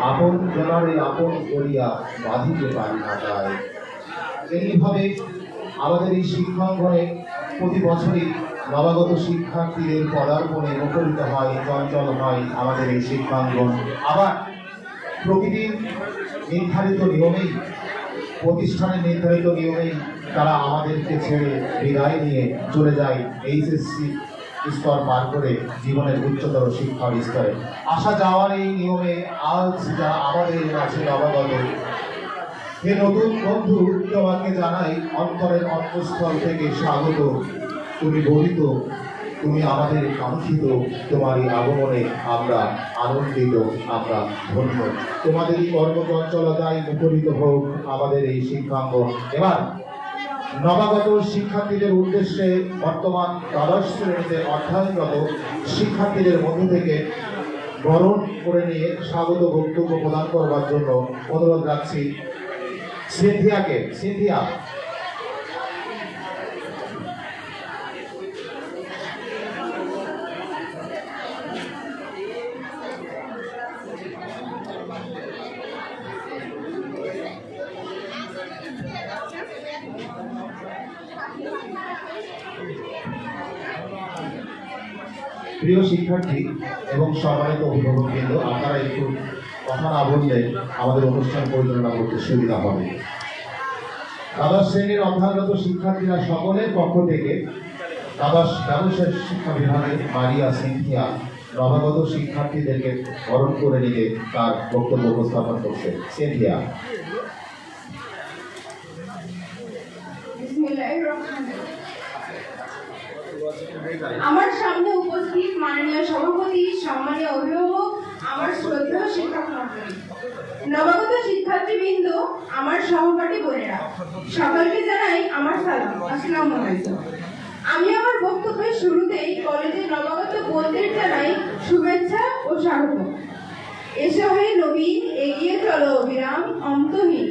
আপন জনারে আপন করিয়া বাঁধিতে পারি না তাই। এইভাবে আমাদের এই শিক্ষাঙ্গনে প্রতি বছরই নবাগত শিক্ষার্থীদের পদার্পণে মুখরিত হয়, চঞ্চল হয় আমাদের এই শিক্ষাঙ্গন। আবার প্রকৃতির নির্ধারিত নিয়মেই, প্রতিষ্ঠানের নির্ধারিত নিয়মেই তারা আমাদেরকে ছেড়ে বিদায় নিয়ে চলে যায় এইচএসসি স্তর পার করে জীবনের উচ্চতর শিক্ষার স্তরে। আসা যাওয়ার এই নিয়মে আজ যা আমাদের মাঝে নবাগত, হে নতুন বন্ধু, তোমাকে জানাই অন্তরের অন্তঃস্থল থেকে স্বাগত। তুমি গরিত তুমি আমাদের কাঙ্ক্ষিত তোমার এই আগমনে আমরা আনন্দিত, আমরা ধন্য। তোমাদের এই কর্মচঞ্চলতায় মুখরিত হোক আমাদের এই শিক্ষাঙ্গন। এবার নবাগত শিক্ষার্থীদের উদ্দেশ্যে বর্তমান দ্বাদশ শ্রেণীতে অধ্যয়নরত শিক্ষার্থীদের মধ্য থেকে বরণ করে নিয়ে স্বাগত বক্তব্য প্রদান করবার জন্য অনুরোধ রাখছি। সিন্ধিয়াকে সিনথিয়া। প্রিয় শিক্ষার্থী এবং সম্মানিত অভিভাবকবৃন্দ আপনারা একটু কথা না বললে আমাদের অনুষ্ঠান পরিচালনা করতে সুবিধা হবে। দ্বাদশ শ্রেণির অধ্যয়নরত শিক্ষার্থীরা সকলের পক্ষ থেকে দ্বাদশ ব্যবসায় শিক্ষা বিভাগের মারিয়া সিনথিয়া নবাগত শিক্ষার্থীদেরকে বরণ করে নিয়ে তার বক্তব্য উপস্থাপন করছে। সিনথিয়া। আমার সামনে উপস্থিত মাননীয় সভাপতি, সম্মানীয় অভিভাবক, আমার শ্রদ্ধেয় শিক্ষক মন্ডলী। নবাগত শিক্ষার্থীবৃন্দ, আমার সহপাঠী বোনেরা, সকলকে জানাই আমার সালাম। আসসালামু আলাইকুম। আমি আমার বক্তব্যের শুরুতেই কলেজের নবাগত বোনদের জানাই শুভেচ্ছা ও স্বাগত। এসো হে নবীন এগিয়ে চলো অবিরাম অন্তহীন।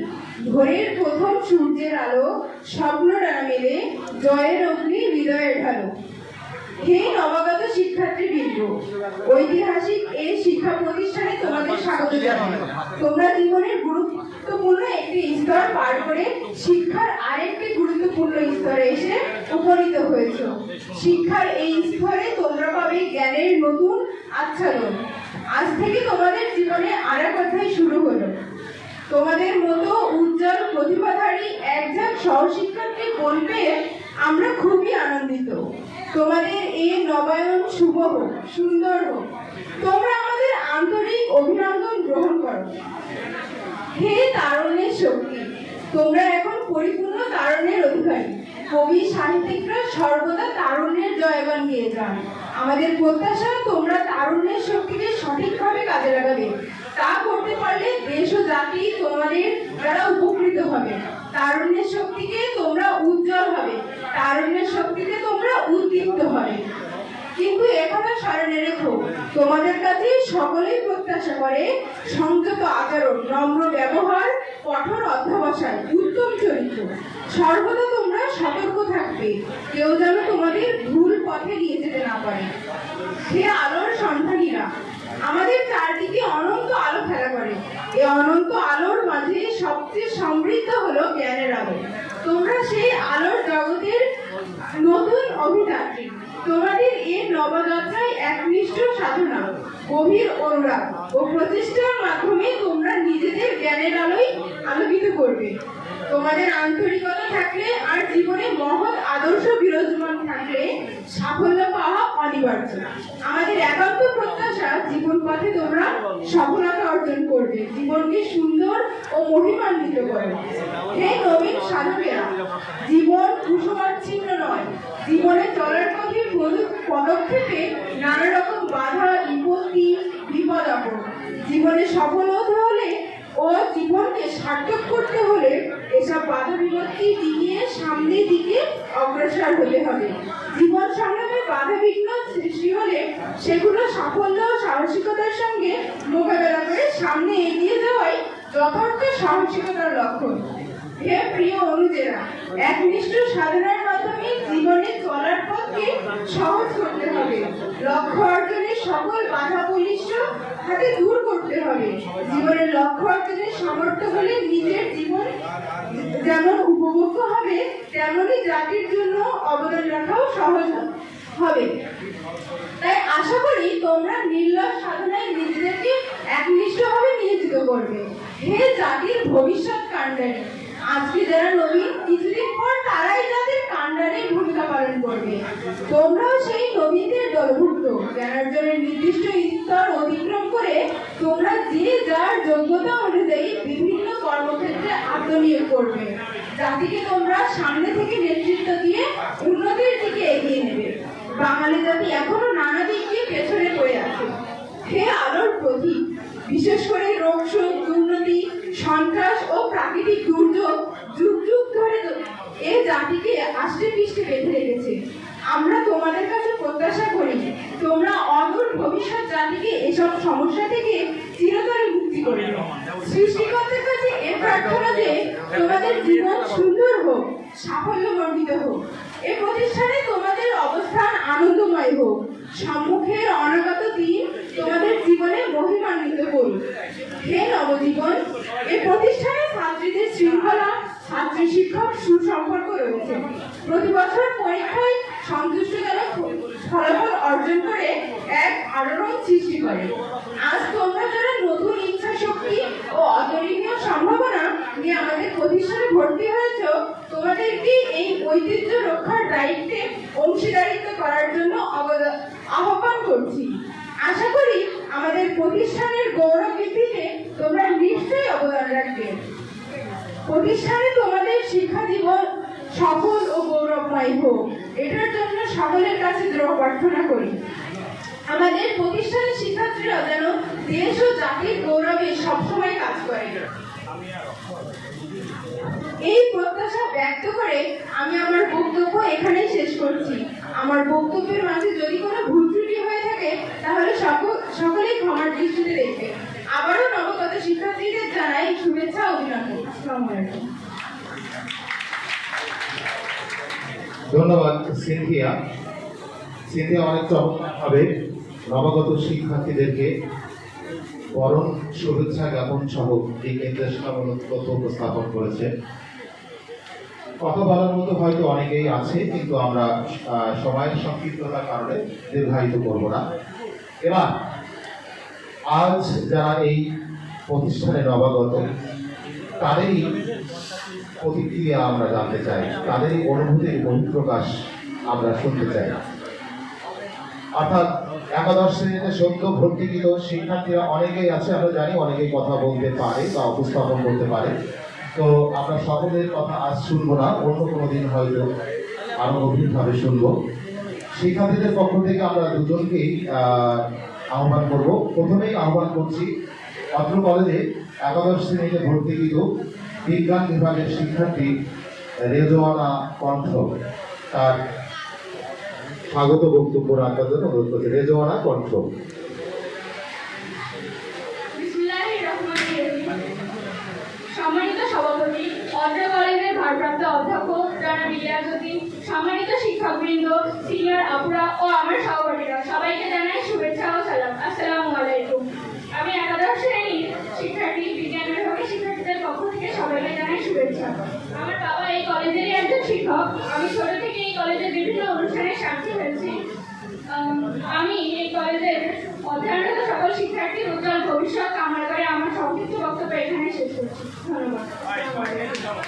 ভোরের প্রথম সূর্যের আলো স্বপ্ন ডানা মেলে, জয়ের অগ্নি হৃদয়ে ঢালো। হে নবাগত শিক্ষার্থী বৃন্দ, ঐতিহাসিক এই শিক্ষা প্রতিষ্ঠানে তোমাদের স্বাগত জানাই। তোমরা জীবনের গুরুত্বপূর্ণ একটি স্তর পার করে শিক্ষার আরেকটি গুরুত্বপূর্ণ স্তরে এসে উপনীত হয়েছ। শিক্ষার এই স্তরে তোমরা পাবে জ্ঞানের নতুন আচ্ছাদন। আজ থেকে তোমাদের জীবনে আর অধ্যায় শুরু হলো। তোমাদের মতো উজ্জ্বল প্রতিভাধারী একজন সহশিক্ষার্থী পেয়ে আমরা খুবই আনন্দিত। তোমাদের এই নবায়ন শুভ হোক, সুন্দর হোক। তোমরা আমাদের আন্তরিক অভিনন্দন গ্রহণ করো। হে তারুণ্যের শক্তি, তোমরা এখন পরিপূর্ণ তারুণ্যের অধিকারী। কবি সাহিত্যিকরা সর্বদা তারুণ্যের জয়গান গেয়ে যান। আমাদের প্রত্যাশা, তোমরা তারুণ্যের শক্তিকে সঠিকভাবে কাজে লাগাবে। তা করতে পারলে দেশ ও জাতি তোমাদের দ্বারা উপকৃত হবে। তারুণ্যের শক্তিকে তোমরা উজ্জ্বল হবে তারুণ্যের শক্তিতে তোমরা উদ্দীপ্ত হবে কিন্তু একথা স্মরণে রেখো তোমাদের কাছে সকলেই প্রত্যাশা করে, সংযত আচরণ, নম্র ব্যবহার, কঠোর অধ্যবসায়, উত্তম চরিত্র। সর্বদা তোমরা সতর্ক থাকবে, কেউ যেন তোমাদের ভুল পথে নিয়ে যেতে না পারে। হে আলোর সন্ধানীরা, আমাদের চারদিকে অনন্ত আলো খেলা করে। এই অনন্ত আলোর মাঝে সবচেয়ে সমৃদ্ধ হলো জ্ঞানের আলো। তোমরা সেই আলোর জগতের নতুন অভিযাত্রী তোমাদের এই নবযাত্রায় একনিষ্ঠ সাধনা, গভীর অনুরাগ ও প্রচেষ্টার মাধ্যমে তোমরা নিজেদের জ্ঞানের আলোয় আলোকিত করবে। তোমাদের আন্তরিকতা থাকলে আর জীবনে মহৎ আদর্শ বিরাজমান থাকলে সাফল্য পাওয়া অনিবার্য। আমাদের একান্ত প্রত্যাশা জীবন পথে তোমরা সফলতা অর্জন করবে। জীবনকে সুন্দর ও মহিমান্বিত করবে হে নবীন সাধকেরা, জীবন কুসুমাচ্ছিন্ন নয়। জীবনে চলার পথে পদক্ষেপে নানা রকম বাধা, বিপত্তি, বিপদ আপদ। জীবনে সফল হতে হলে ও জীবনকে সার্থক করতে হলে এসব বাধা বিপত্তি ডিঙিয়ে সামনের দিকে অগ্রসর হতে হবে। জীবন সংগ্রামে বাধা বিঘ্ন সৃষ্টি হলে সেগুলো সাফল্য ও সাহসিকতার সঙ্গে মোকাবেলা করে সামনে এগিয়ে যাওয়াই যথার্থ সাহসিকতার লক্ষণ। হে প্রিয় অনুজেরা একনিষ্ঠ সাধনার মাধ্যমে জীবনে চলার পথকে সহজ করতে হবে। লক্ষ্য অর্জনের সকল বাধা বলিষ্ঠ হাতে দূর করতে হবে। জীবনে সামর্থ্য হলে নিজের জীবন যেমন উপভোগ্য হবে, তেমনই জাতির জন্য অবদান রাখাও সহজ হবে। তাই আশা করি তোমরা নির্লস সাধনায় নিজেদেরকে একনিষ্ঠভাবে নিয়োজিত করবে। হে জাতির ভবিষ্যৎ কাণ্ডারী, আজকে যারা নবীন, কিছুদিন পর তারাই জাতির কাণ্ডারীর ভূমিকা পালন করবে। দলভুক্ত জ্ঞানার্জনের নির্দিষ্ট স্তর অতিক্রম করে তোমরা যে যার যোগ্যতা অনুযায়ী বিভিন্ন কর্মক্ষেত্রে আত্মনিয়োগ করবে। জাতিকে তোমরা সামনে থেকে নেতৃত্ব দিয়ে উন্নতির দিকে এগিয়ে নেবে। বাঙালি জাতি এখনও নানা দিক দিয়ে পেছনে পড়ে আছে। হে আলোর প্রতীক। বিশেষ করে রোগ শোক দুর্নীতি, সন্ত্রাস ও প্রাকৃতিক দুর্যোগ যুগ যুগ ধরে এ জাতিকে আষ্টে পৃষ্ঠে বেঁধে রেখেছে। আমরা তোমাদের কাছে প্রত্যাশা করি তোমরা অদূর ভবিষ্যৎ জাতিকে এসব সমস্যা থেকে চিরতরে মুক্তি করবে। সৃষ্টিকর্তার কাছে এ প্রার্থনা যে তোমাদের জীবন সুন্দর হোক, সাফল্য মণ্ডিত হোক। এ প্রতিষ্ঠানে তোমাদের অবস্থান আনন্দময় হোক। সম্মুখের অনাগত দিন তোমাদের জীবনে মহিমান্বিত করুক। হে নবজীবন, এ প্রতিষ্ঠানে ছাত্রীদের শৃঙ্খলা, ছাত্রী শিক্ষক সুসম্পর্ক রয়েছে। প্রতি বছর পরীক্ষায় সন্তুষ্টজনক ফলাফল অর্জন করে, এক আলোড়ন সৃষ্টি করে। আজ তোমরা যারা নতুন ইচ্ছা শক্তি ও অতুলনীয় সম্ভাবনা নিয়ে আমাদের প্রতিষ্ঠানে ভর্তি হয়েছ, তোমাদেরকে এই ঐতিহ্য রক্ষার দায়িত্বে অংশীদারিত্ব করার জন্য আহ্বান করছি। আশা করি আমাদের প্রতিষ্ঠানের গৌরব বৃদ্ধিতে তোমরা নিশ্চয়ই অবদান রাখবে। প্রতিষ্ঠানে তোমাদের শিক্ষা জীবন সফল ও গৌরবময় হোক। এটার জন্য সকলের কাছে দৃঢ় প্রার্থনা করি। আমাদের প্রতিষ্ঠানের শিক্ষার্থীরা যেন দেশ ও জাতির গৌরবে সবসময় কাজ করে। এই প্রত্যাশা ব্যক্ত করে আমি আমার বক্তব্য এখানেই শেষ করছি। আমার বক্তব্যের মাঝে যদি কোনো ভুল ত্রুটি হয়ে থাকে, তাহলে সকল, সকলেই ক্ষমার দৃষ্টিতে দেখবে। আবারও নবগত শিক্ষার্থীদের জানাই শুভেচ্ছা অভিনন্দন। আসসালামু ধন্যবাদ, সিনথিয়া। সিনথিয়া অনেক চমৎকারভাবে নবাগত শিক্ষার্থীদেরকে বরণ শুভেচ্ছা জ্ঞাপন সহ এই নির্দেশনামূলক তথ্য উপস্থাপন করেছে। কথা বলার মতো হয়তো অনেকেই আছে, কিন্তু আমরা সময়ের সংক্ষিপ্ততার কারণে দীর্ঘায়িত করব না। এবার, আজ যারা এই প্রতিষ্ঠানে নবাগত, তাদেরই প্রতিক্রিয়া আমরা জানতে চাই, তাদেরই অনুভূতির বহিঃপ্রকাশ আমরা শুনতে চাই। অর্থাৎ একাদশ শ্রেণীতে সদ্য ভর্তিকৃত শিক্ষার্থীরা অনেকেই আছে, আমরা জানি অনেকেই কথা বলতে পারে বা উপস্থাপন করতে পারে। তো আমরা সকলের কথা আজ শুনব না, অন্য কোনো দিন হয়তো আরও গভীরভাবে শুনব। শিক্ষার্থীদের পক্ষ থেকে আমরা দুজনকেই আহ্বান করব। প্রথমেই আহ্বান করছি, অত্র কলেজে একাদশ শ্রেণীতে ভর্তিকৃত বিজ্ঞান বিভাগের শিক্ষার্থী রেজওয়ানা কণ্ঠ তার স্বাগত বক্তব্য রাখার জন্য অনুরোধ করছি। রেজওয়ানা কণ্ঠ। সম্মানিত সভাপতি, অত্র ভারপ্রাপ্ত অধ্যক্ষ জনাব ইলিয়াসউদ্দিন সম্মানিত শিক্ষকবৃন্দ, সিনিয়র আপুরা ও আমার সহপাঠীরা সবাইকে জানাই শুভেচ্ছা ও সালাম। আসসালামু আলাইকুম আমি একাদশ শ্রেণির শিক্ষার্থী বিজ্ঞান বিভাগের শিক্ষার্থীদের পক্ষ থেকে সবাইকে জানাই শুভেচ্ছা আমার বাবা এই কলেজেরই একজন শিক্ষক। আমি ছোট থেকে এই কলেজের বিভিন্ন অনুষ্ঠানে সাক্ষী হয়েছি আমি এই কলেজের অধ্যয়নরত সকল শিক্ষার্থীর উজ্জ্বল ভবিষ্যৎ কামনা করে আমার সংক্ষিপ্ত বক্তব্য এখানে শেষ করছি। ধন্যবাদ।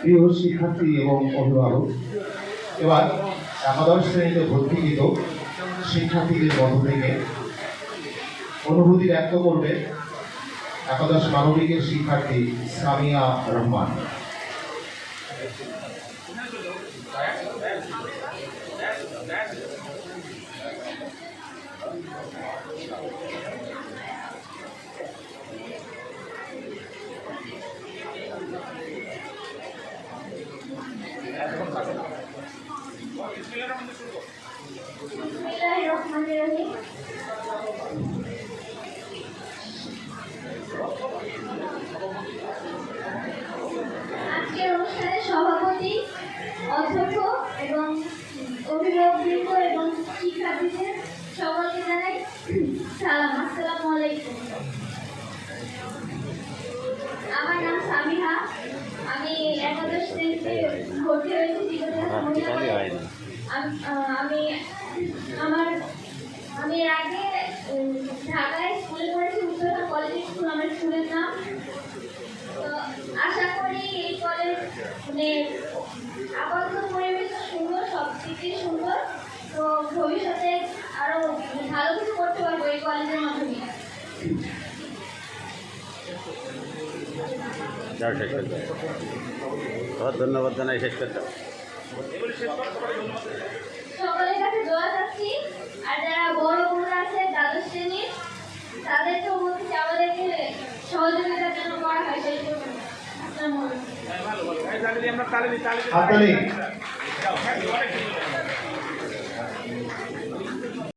প্রিয় শিক্ষার্থী এবং অভিভাবক, এবার একাদশ শ্রেণীতে ভর্তিকৃত শিক্ষার্থীদের মধ্য থেকে অনুভূতি ব্যক্ত করবে একাদশ মানবিকের শিক্ষার্থী সামিয়া রহমান। বিসমিল্লাহির সভাপতি অধ্যক্ষ এবং অভিভাবকবৃন্দ এবং শিক্ষার্থীদের সকলকে জানাই সালাম আসসালামু আলাইকুম। আমার নাম সামিহা। আমি একাদশ শ্রেণীতে ভর্তি হয়েছি জীবনের আমি আমার আমি আগে ঢাকায় স্কুলে পড়েছি উত্তরা কলেজ স্কুল আমার স্কুলের নাম আশা করি এই কলেজ মানে আপাতত পরিবেশ সুন্দর সব দিক সুন্দর। তো ভবিষ্যতে আরও ভালো কিছু করতে পারব এই কলেজের মাধ্যমে। যাও শেষ করতে তোমার ধন্যবাদ জানাই শেষ করতে সকলের কাছে দোয়া চাচ্ছি আর যারা বড় বড় আছে দ্বাদশ শ্রেণির তাদেরকেও বলছি আমাদেরকে সহযোগিতার জন্য করা হয় সেই জন্য আসসালামু আলাইকুম হাততালি।